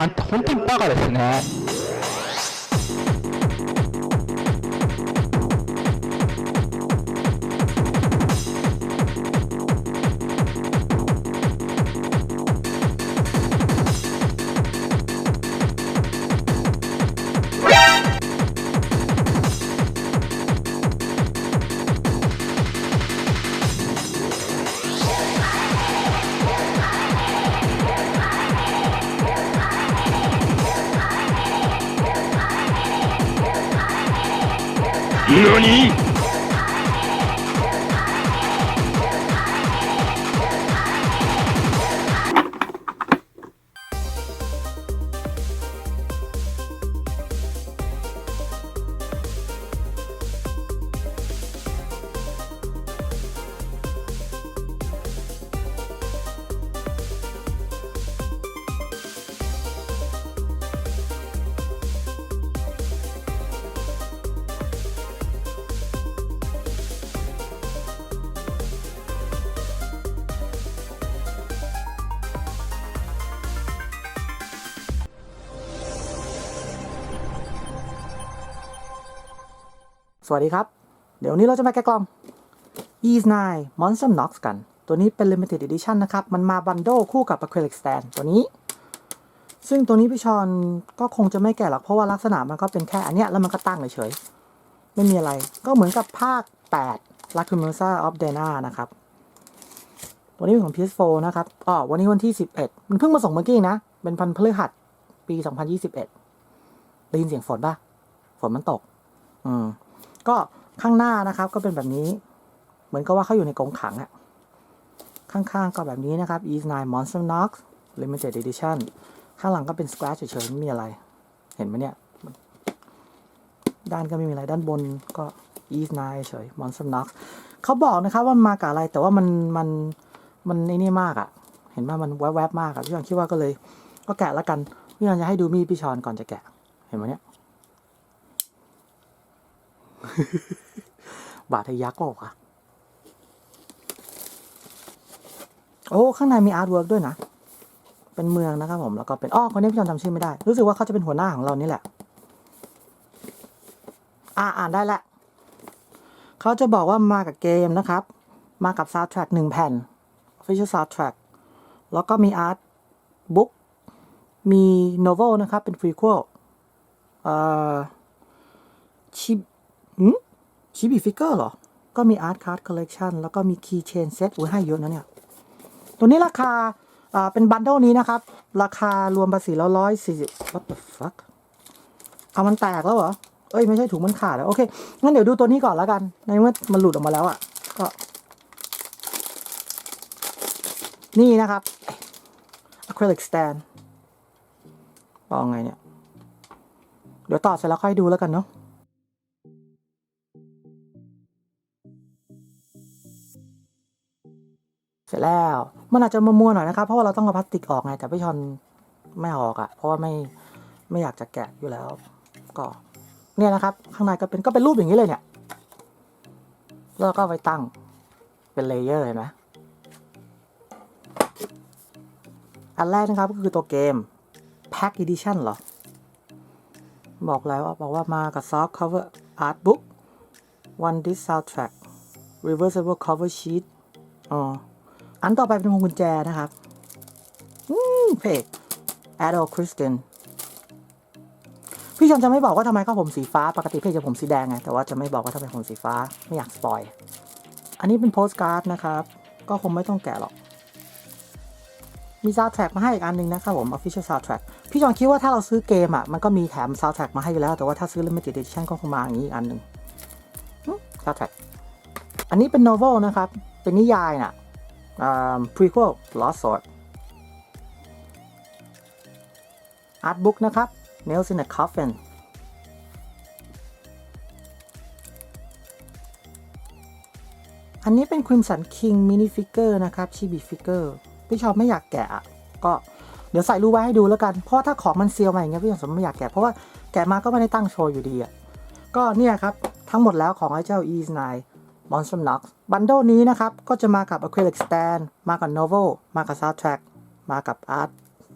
あんた本当にバカですね。何？ สวัสดีครับ เดี๋ยววนนี้เราจะมาแกะกล่อง Ease 9 Monster Knox กัน ตัวนี้เป็น Limited Edition นะครับ มันมาบันโดคู่กับ Acrylic Stand ตัวนี้ ซึ่งตัวนี้พี่ชอนก็คงจะไม่แกะหรอก เพราะว่าลักษณะมันก็เป็นแค่อันเนี้ยแล้วมันก็ตั้งเฉยๆไม่มีอะไร ก็เหมือนกับภาค 8 Lacrimosa of Dana นะครับตัวนี้เป็นของ PS4 นะครับอ๋อวันนี้วันที่ 11 มันเพิ่งมาส่งเมื่อกี้นะ เป็นพันพฤหัสปี 2021ได้ยินเสียงฝนปะฝนมันตก อืม ก็ข้างหน้านะครับ ก็เป็นแบบนี้ เหมือนกับว่าเขาอยู่ในกรงขังอะข้างๆก็แบบนี้นะครับ e 9 Monster Knox Limited Edition ข้างหลังก็เป็น scratch เฉยๆไม่มีอะไร เห็นไหมเนี่ย ด้านก็ไม่มีอะไรด้านบนก็ e 9เฉย Monster Knox เขาบอกนะครับว่ามากับอะไรแต่ว่ามันมันมันไอ้นี่มากอะเห็นไหมมันแวบๆมากอะพี่ชอนคิดว่าก็เลย ก็แกะล้วกันพี่ชอนจะให้ดูมีดพี่ชอนก่อนจะแกะ เห็นไหมเนี่ย บาทยักษ์ก็วะโอ้ ข้างในมีอาร์ตเวิร์กด้วยนะ เป็นเมืองนะครับผม แล้วก็เป็นอ้อคนนี้พี่จอนจำชื่อไม่ได้ รู้สึกว่าเขาจะเป็นหัวหน้าของเรานี่แหละ อ่าอ่านได้ละ เขาจะบอกว่ามากับเกมนะครับ มากับซาวด์แทร็กหนึ่งแผ่น official soundtrack แล้วก็มีอาร์ตบุ๊กมีโนเวลนะครับ เป็นฟรีควลเอ่อ อืมชิบิฟิกเกอร์เหรอ ก็มีอาร์ตค r ร์ดคอลเล t ชันแล้วก็มีคีย์เชนเซ็ตอุ้ยให้เยอะนะเนี่ย ตัวนี้ราคาอ่าเป็นบันเดิลนี้นะครับ ราคารวมภาษีแล้วร้อยสี่สิบ what the fuck เอามันแตกแล้วเหรอ เอ้ย ไม่ใช่ถุงมันขาดแล้ว โอเค งั้นเดี๋ยวดูตัวนี้ก่อนแล้วกัน ในเมื่อมันหลุดออกมาแล้วอะ ก็ นี่นะครับ acrylic stand บอกไงเนี่ย เดี๋ยวต่อเสร็จแล้วค่อยดูแล้วกันเนาะ ร็จแล้ว มันอาจจะมัวๆหน่อยนะครับ เพราะว่าเราต้องเอาพลาสติกออกไง แต่พี่ชอนไม่ออกอะ่ะ เพราะว่าไม่ไม่อยากจะแกะอยู่แล้ว ก็ เนี่ยนะครับ ข้างในก็เป็นก็เป็นรูปอย่างนี้เลยเนี่ย แล้วก็ไปตั้งเป็นเลเยอร์เห็นไหมอันแรกนะครับก็คือตัวเกม Pack Edition เหรอ บอกแล้วบอกว่ามากับ soft cover art book one disc soundtrack reversible cover sheet อ๋อ อันต่อไปเป็นพวงกุญแจนะครับ อืมเพก Adol Christian พี่ชนจะไม่บอกว่าทำไมเขาผมสีฟ้า ปกติเพกจะผมสีแดงไง แต่ว่าจะไม่บอกว่าทำไมผมสีฟ้า ไม่อยากสปอย อันนี้เป็นโพสการ์ดนะครับ ก็คงไม่ต้องแกะหรอก มีซาวด์แทร็กมาให้อีกอันหนึ่งนะครับผม Official Soundtrack พี่จอนคิดว่าถ้าเราซื้อเกมอะ มันก็มีแถมซาวด์แทร็กมาให้อยู่แล้ว แต่ว่าถ้าซื้อ Limited Edition ก็คงมาอย่างนี้อีกอันหนึ่งซาวด์แทร็กอันนี้เป็นโนเวลนะครับ เป็นนิยายน่ะ um, prequel Lost Sword art book นะครับ Nails in a Coffin อันนี้เป็น Crimson King mini figure นะครับชิบิ figure พี่ชอบไม่อยากแกะก็เดี๋ยวใส่รูปไว้ให้ดูแล้วกัน เพราะถ้าของมันเซียวมาอย่างเงี้ยพี่ชอบไม่อยากแกะ เพราะว่าแกะมาก็ไม่ได้ตั้งโชว์อยู่ดีอะก็เนี่ยครับ ทั้งหมดแล้วของไอ้เจ้า e 9 Monster Knox บันโดนี้นะครับ ก็จะมากับ acrylic stand มากับ novel มากับ soundtrack มากับ art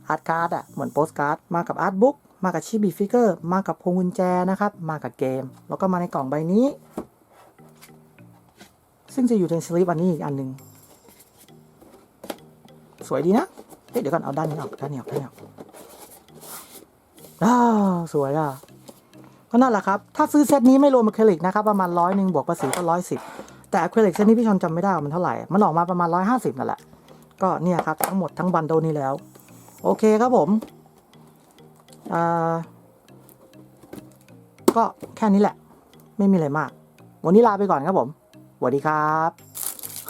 อาร์ตการ์ดอะเหมือนโปสการ์ดมากับอาร์ตบุ๊กมากับชิบิฟิกเกอร์มากับพวงกุญแจนะครับ มากับเกม แล้วก็มาในกล่องใบนี้ ซึ่งจะอยู่ในสลิปอันนี้อีกอันหนึ่งสวยดีนะเอ๊ะเดี๋ยวก่อนเอาด้านนี้ออกด้านนี้ออกด้านนี้ออกอ้าวสวยอะก็นั่นแหละครับ ถ้าซื้อเซตนี้ไม่รวมอะคริลิกนะครับ ประมาณร้อยหนึ่งบวกภาษีก็ร้อยสิบ แต่อะคริลิกเซตนี้พี่ชอนจำไม่ได้ว่ามันเท่าไหร่ มันออกมาประมาณร้อยห้าสิบนั่นแหละ ก็เนี่ยครับทั้งหมดทั้งบันโดนี้แล้ว โอเคครับผมก็แค่นี้แหละ ไม่มีอะไรมาก วันนี้ลาไปก่อนครับผมสวัสดีครับ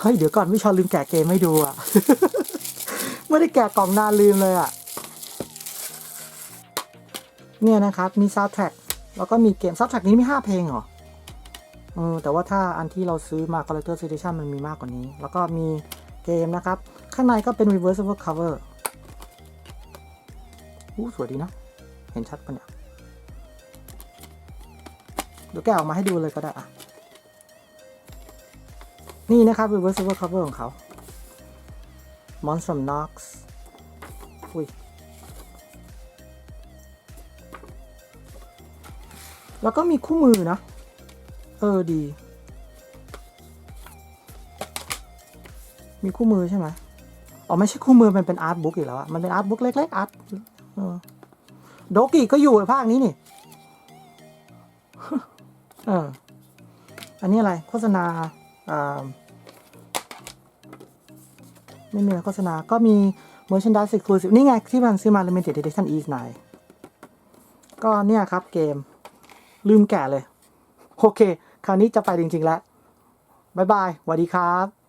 เฮ้ย เดี๋ยวก่อนพี่ชอนลืมแกะเกมให้ดูอะไม่ได้แกะกล่องนานลืมเลยอะเนี่ยนะครับ มีซาวด์แทร็กแล้วก็มีเกมซาวด์แทร็กนี้มีห้าเพลงเหรอ เออแต่ว่าถ้าอันที่เราซื้อมา Collector Edition มันมีมากกว่านี้ แล้วก็มีเกมนะครับ ข้างในก็เป็น reversible cover อู้สวยดีนะ เห็นชัดปะเนี่ย เดี๋ยวแกะออกมาให้ดูเลยก็ได้อะนี่นะครับ reversible cover ของเขา Monstrum Nox อุ้ยแล้วก็มีคู่มือนะ เออดี มีคู่มือใช่ไหมอ๋อไม่ใช่คู่มือมันเป็นอาร์ตบุ๊กอีกแล้วอะมันเป็นอาร์ตบุ๊กเล็กๆอาร์ตโดกิก็อยู่ในภาคนี้นี่เอออันนี้อะไรโฆษณาอ่าไม่มีอะไรโฆษณา ก็มี merchandise exclusive นี่ไง ที่มันซื้อมา limited edition East 9ก็เนี่ยครับเกม ลืมแกะเลย โอเค คราวนี้จะไปจริง ๆ แล้ว บ๊ายบายสวัสดีครับ